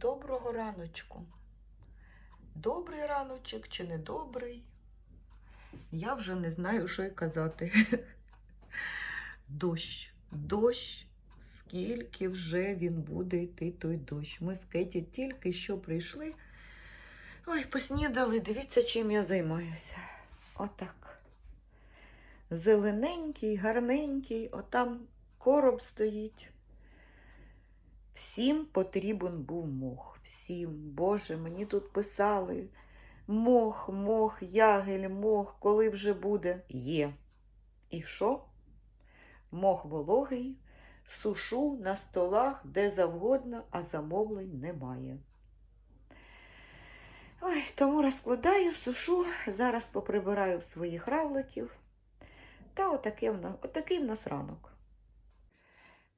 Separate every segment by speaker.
Speaker 1: Доброго раночку. Добрий раночок чи не добрий? Я вже не знаю, що й казати. Дощ, дощ, скільки вже він буде йти той дощ. Ми з Кеті тільки що прийшли. Ой, поснідали, дивіться, чим я займаюся. Отак. Зелененький, гарненький, отам короб стоїть. Всім потрібен був мох. Всім. Боже, мені тут писали. Мох, мох, ягель, мох, коли вже буде? Є. І що? Мох вологий, сушу на столах де завгодно, а замовлень немає. Ой, тому розкладаю, сушу, зараз поприбираю своїх равликів. Та отакий отакий в нас ранок.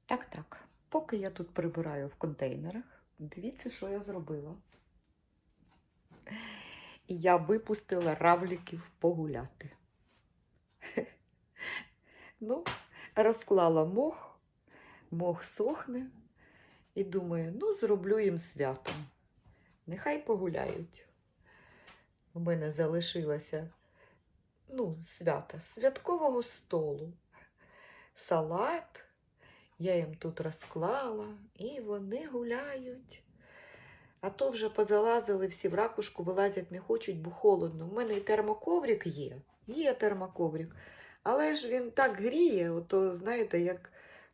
Speaker 1: Так, так. Поки я тут прибираю в контейнерах, дивіться, що я зробила. Я випустила равліків погуляти. Ну, розклала мох, мох сохне, і думаю, ну, зроблю їм свято. Нехай погуляють. У мене залишилося ну, свята, святкового столу. Салат. Я їм тут розклала, і вони гуляють. А то вже позалазили всі в ракушку, вилазять не хочуть, бо холодно. У мене і термоковрик є, є термоковрик. Але ж він так гріє, ото, знаєте, як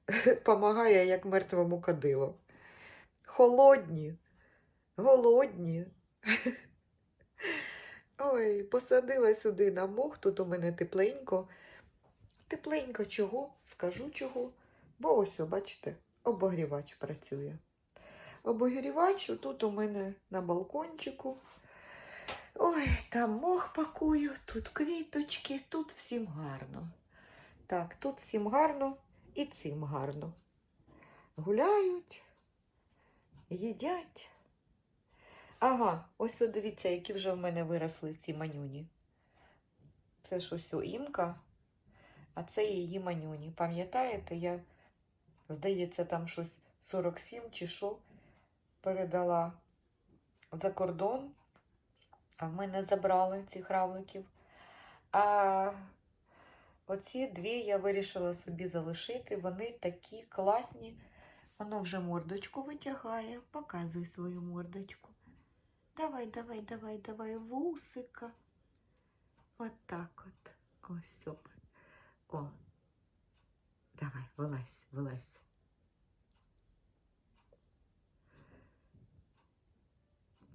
Speaker 1: помагає, як мертвому кадило. Холодні, голодні. Ой, посадила сюди на мох, тут у мене тепленько. Тепленько чого? Скажу чого. Бо ось, бачите, обогрівач працює. Обогрівач тут у мене на балкончику. Ой, там мох пакую, тут квіточки, тут всім гарно. Так, тут всім гарно і цим гарно. Гуляють, їдять. Ага, ось дивіться, які вже в мене виросли ці манюні. Це ж ось імка, а це її манюні. Пам'ятаєте, я Здається, там щось 47 чи що передала за кордон, а в мене забрали цих равликів. А оці дві я вирішила собі залишити. Вони такі класні. Воно вже мордочку витягає. Показуй свою мордочку. Давай, давай, давай, давай, вусика. От так от. Ось супер. О. Давай, вилазь, вилазь.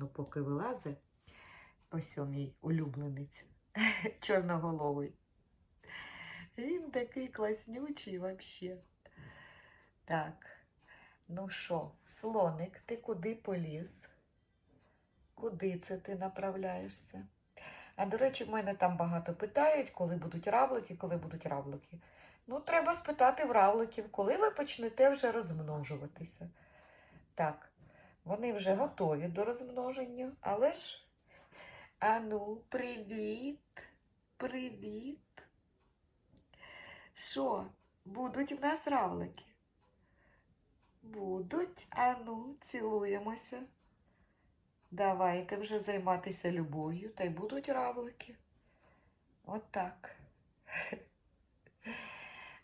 Speaker 1: Ну, поки вилазить, ось о мій улюбленець, чорноголовий. Він такий класнючий вообще. Так, ну що, слоник, ти куди поліз? Куди це ти направляєшся? А до речі, в мене там багато питають, коли будуть равлики, коли будуть равлики. Ну, треба спитати в равликів, коли ви почнете вже розмножуватися. Так, вони вже готові до розмноження, але ж. Ану, привіт, привіт. Що, будуть в нас равлики? Будуть, ану, цілуємося. Давайте вже займатися любов'ю, та й будуть равлики. Отак.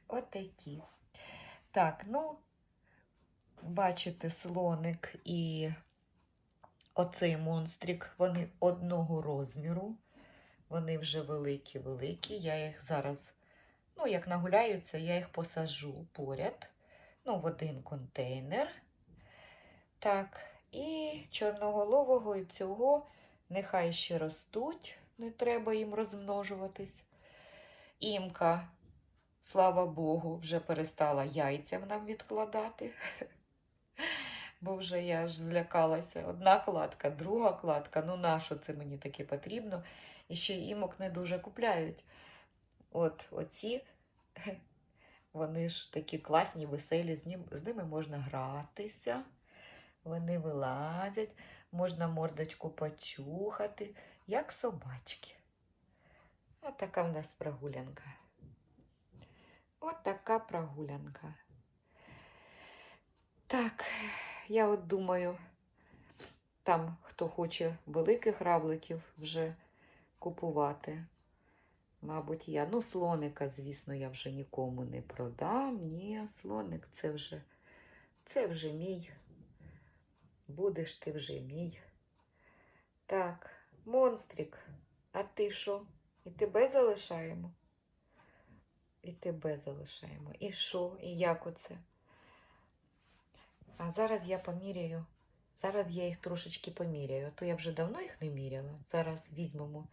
Speaker 1: Отакі. Так, ну, бачите, слоник і оцей монстрик, вони одного розміру. Вони вже великі-великі. Я їх зараз, ну, як нагуляються, я їх посажу поряд, ну, в один контейнер. Так, і чорноголового і цього нехай ще ростуть, не треба їм розмножуватись. Імка слава Богу, вже перестала яйцям нам відкладати. Бо вже я ж злякалася. Одна кладка, друга кладка. Ну, нащо це мені таке потрібно? І ще імок не дуже купляють. От оці, вони ж такі класні, веселі, з, ним, з ними можна гратися. Вони вилазять, можна мордочку почухати, як собачки. От така в нас прогулянка. От така прогулянка. Так, я от думаю, там, хто хоче великих равликів вже купувати. Мабуть, я. Ну, слоника, звісно, я вже нікому не продам. Ні, слоник це вже, це вже мій. Будеш ти вже мій. Так, монстрик, а ти що? І тебе залишаємо? І тебе залишаємо. І що? І як оце? А зараз я поміряю. Зараз я їх трошечки поміряю. А то я вже давно їх не міряла. Зараз візьмемо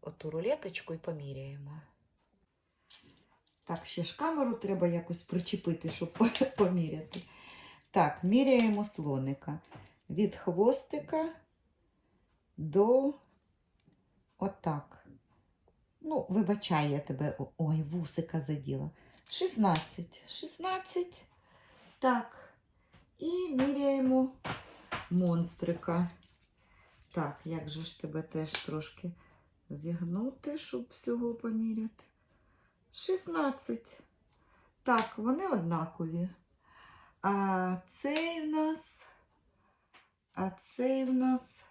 Speaker 1: оту рулеточку і поміряємо. Так, ще ж камеру треба якось причепити, щоб поміряти. Так, міряємо слоника. Від хвостика до отак. Ну, вибачай, я тебе. Ой, вусика заділа. 16. 16. Так. І міряємо монстрика. Так, як же ж тебе теж трошки зігнути, щоб всього поміряти. 16. Так, вони однакові. А цей в нас. А цей в нас.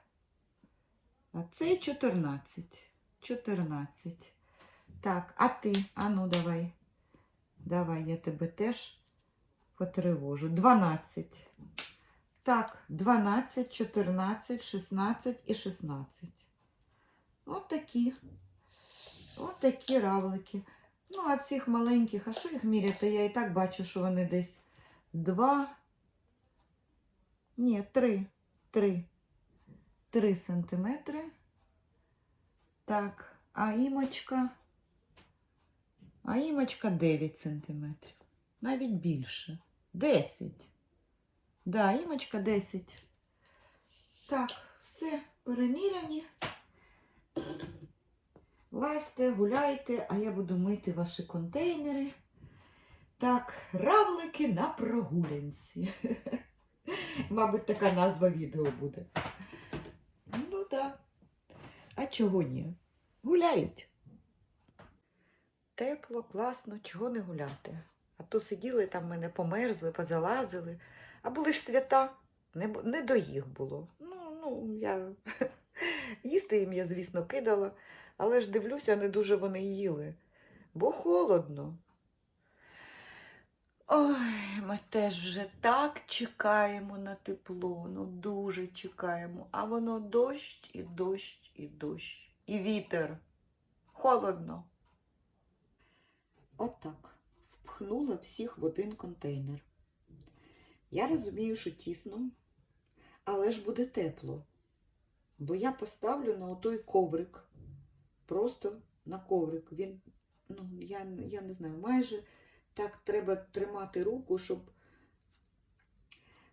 Speaker 1: А цей 14. 14. Так, а ти? А ну давай. Давай, я тебе теж потривожу. 12. Так, 12, 14, 16 і 16. От такі. От такі равлики. Ну, а цих маленьких, а що їх міряти? Я і так бачу, що вони десь 2. Ні, 3. 3. 3 сантиметри. Так, а імочка. А імочка 9 сантиметрів. Навіть більше. 10. Да, імочка 10. Так, все переміряні. Лазьте, гуляйте, а я буду мити ваші контейнери. Так, равлики на прогулянці. Мабуть, така назва відео буде. Ну так. А чого ні? Гуляють. Тепло, класно, чого не гуляти. А то сиділи там мене померзли, позалазили. А були ж свята, не, не до їх було. Ну, ну, я їсти їм я, звісно, кидала, але ж дивлюся, не дуже вони їли, бо холодно. Ой, ми теж вже так чекаємо на тепло, ну дуже чекаємо. А воно дощ і дощ і дощ, і вітер. Холодно. Отак. Впхнула всіх в один контейнер. Я розумію, що тісно, але ж буде тепло. Бо я поставлю на отой коврик. Просто на коврик. Він, ну, я, я не знаю, майже так треба тримати руку, щоб,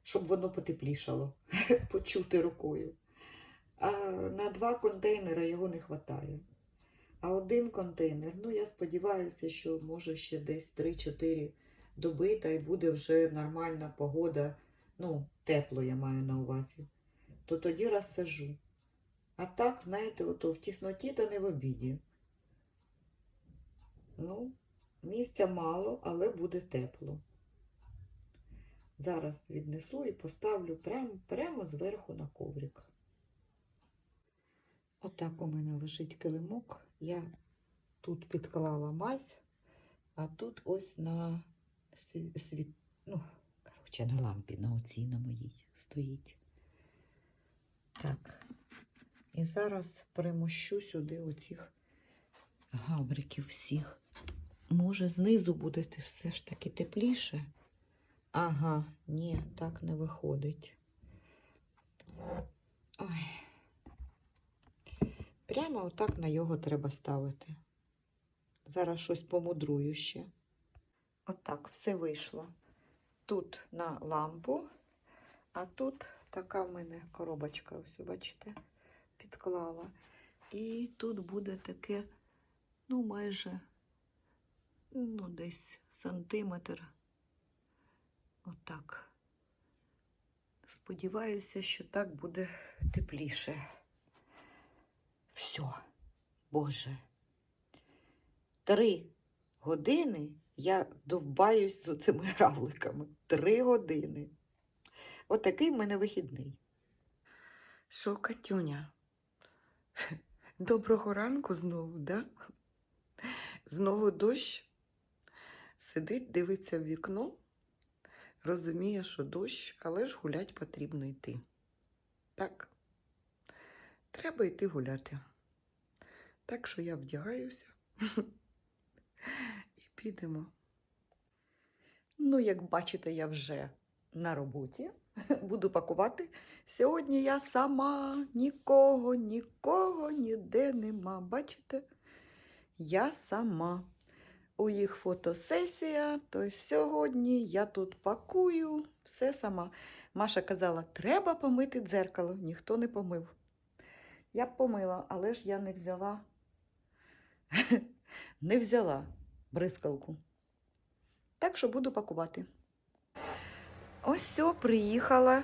Speaker 1: щоб воно потеплішало, почути рукою. А на два контейнери його не вистачає. А один контейнер, ну я сподіваюся, що може ще десь 3-4 доби, та й буде вже нормальна погода, ну, тепло я маю на увазі, то тоді розсажу. А так, знаєте, ото в тісноті та не в обіді. Ну, місця мало, але буде тепло. Зараз віднесу і поставлю прямо, прямо зверху на коврик. Отак у мене лежить килимок. Я тут підклала мазь, а тут ось на світ, ну, коротше, на лампі, на оцій на моїй стоїть. Так. І зараз примощу сюди оцих гавриків всіх. Може, знизу буде все ж таки тепліше? Ага, ні, так не виходить. Ой. Прямо отак на його треба ставити. Зараз щось помудрую ще. Отак все вийшло. Тут на лампу, а тут така в мене коробочка, ось, бачите, підклала. І тут буде таке, ну, майже, ну, десь сантиметр. Отак. Сподіваюся, що так буде тепліше. Все, Боже. Три години я довбаюсь з цими равликами. Три години. Отакий в мене вихідний.
Speaker 2: Що, Катюня? Доброго ранку знову, да? Знову дощ. Сидить, дивиться в вікно, розуміє, що дощ, але ж гулять потрібно йти. Так, треба йти гуляти. Так що я вдягаюся і підемо.
Speaker 1: Ну, як бачите, я вже на роботі. Буду пакувати. Сьогодні я сама, нікого, нікого ніде нема. Бачите? Я сама. У їх фотосесія, то сьогодні я тут пакую все сама. Маша казала, треба помити дзеркало. Ніхто не помив. Я б помила, але ж я не взяла. не взяла бризкалку. Так що буду пакувати. Ось все, приїхала.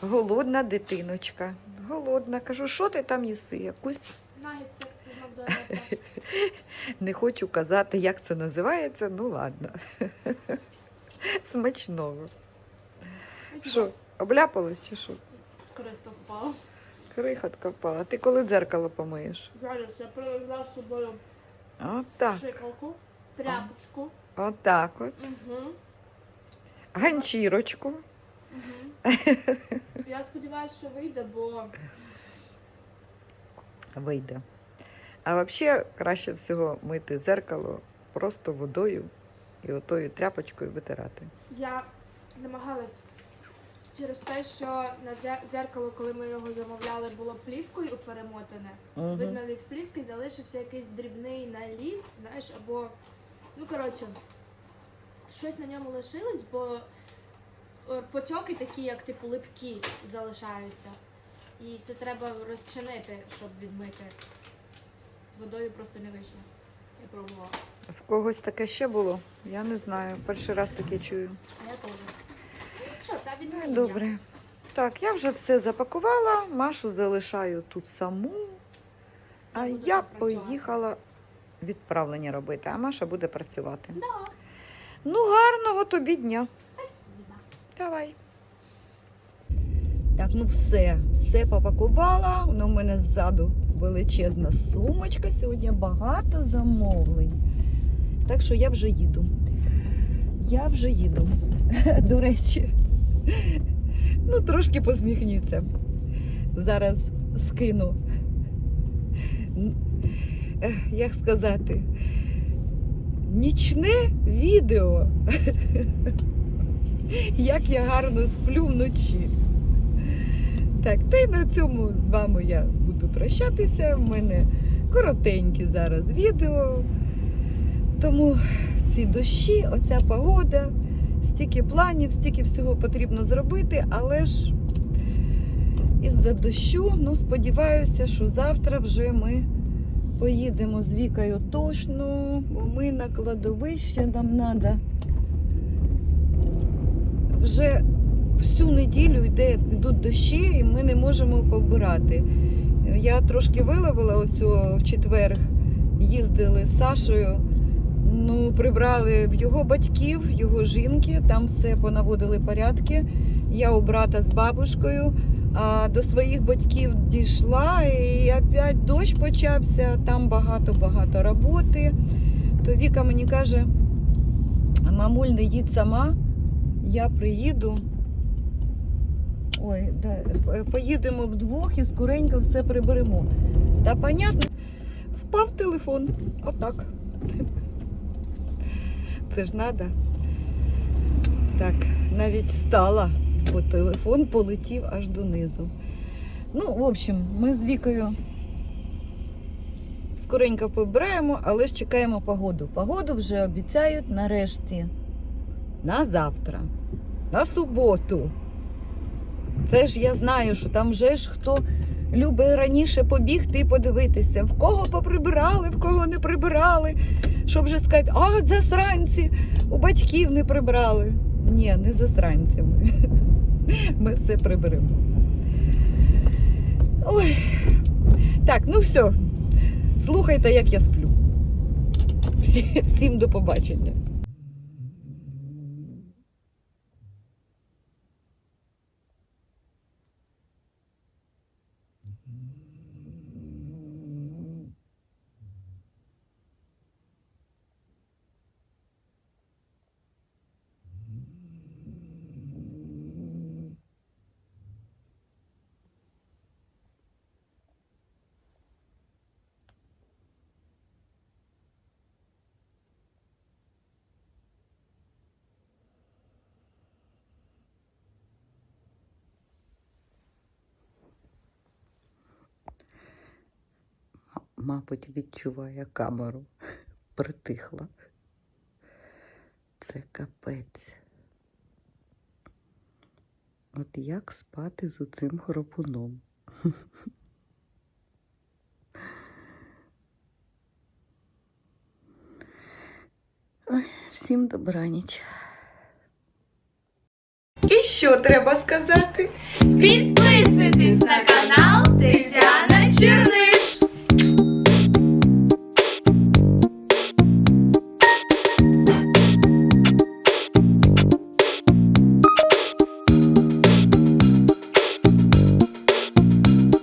Speaker 1: Голодна дитиночка. Голодна. Кажу, що ти там їси? Якусь не хочу казати, як це називається. Ну ладно. Смачного. Що, обляпалась чи що?
Speaker 3: Крихта впав.
Speaker 1: Крихотка впала. Ти коли дзеркало помиєш?
Speaker 3: Зараз я привезла з собою
Speaker 1: Отак.
Speaker 3: шикалку, тряпочку.
Speaker 1: Отак от.
Speaker 3: Угу.
Speaker 1: Ганчірочку.
Speaker 3: Угу. Я сподіваюся, що вийде, бо
Speaker 1: Вийде. А взагалі краще всього мити дзеркало просто водою і отою тряпочкою витирати.
Speaker 3: я намагалась через те, що на дзеркало, коли ми його замовляли, було плівкою перемотане.
Speaker 1: Мгм.
Speaker 3: Видно, від плівки залишився якийсь дрібний наліт, знаєш, або. Ну, коротше, щось на ньому лишилось, бо е, потьоки такі, як типу липкі, залишаються. І це треба розчинити, щоб відмити. Водою просто не вийшло. Я пробувала.
Speaker 1: В когось таке ще було? Я не знаю. Перший раз таке чую.
Speaker 3: Я теж. Ну, Що, та
Speaker 1: Ну,
Speaker 3: відміння.
Speaker 1: Добре. Так, я вже все запакувала, Машу залишаю тут саму, а
Speaker 3: Я
Speaker 1: поїхала відправлення робити, а Маша буде працювати.
Speaker 3: Да,
Speaker 1: Ну, гарного тобі дня.
Speaker 3: спасибо.
Speaker 1: Давай. Так, ну все, все попакувала. Воно в мене ззаду величезна сумочка. Сьогодні багато замовлень. Так що я вже їду. Я вже їду. До речі, ну трошки посміхніться. Зараз скину. Як сказати? Нічне відео як я гарно сплю вночі. Так, та й на цьому з вами я буду прощатися. В мене коротенькі зараз відео. Тому ці дощі, оця погода, стільки планів, стільки всього потрібно зробити, але ж із-за дощу, ну, сподіваюся, що завтра вже ми поїдемо з Вікою точно, бо ми на кладовище нам треба вже всю неділю йде, йдуть дощі, і ми не можемо повбирати. Я трошки виловила ось в четвер, їздили з Сашою. Ну, прибрали в його батьків, його жінки, там все понаводили порядки. Я у брата з бабушкою, а до своїх батьків дійшла, і опять дощ почався, там багато-багато роботи. То Віка мені каже: мамуль, не їдь сама, я приїду. Ой, да, поїдемо вдвох і скоренько все приберемо. Та понятно, впав телефон. Отак. Це ж треба. Так, навіть стала, бо телефон полетів аж донизу. Ну, в общем, ми з Вікою скоренько побираємо, але ж чекаємо погоду. Погоду вже обіцяють нарешті на завтра, на суботу. Це ж я знаю, що там вже ж хто любить раніше побігти і подивитися, в кого поприбирали, в кого не прибирали. Щоб вже сказати, а засранці, у батьків не прибрали. Ні, не засранцями. Ми все приберемо. Ой. Так, ну все. Слухайте, як я сплю. Всі- Всім до побачення. мабуть, відчуває камеру, притихла. Це капець. От як спати з оцим хропуном? Ой, всім добраніч.
Speaker 4: І що треба сказати?
Speaker 3: Підписуйтесь на канал Тетяна Черни.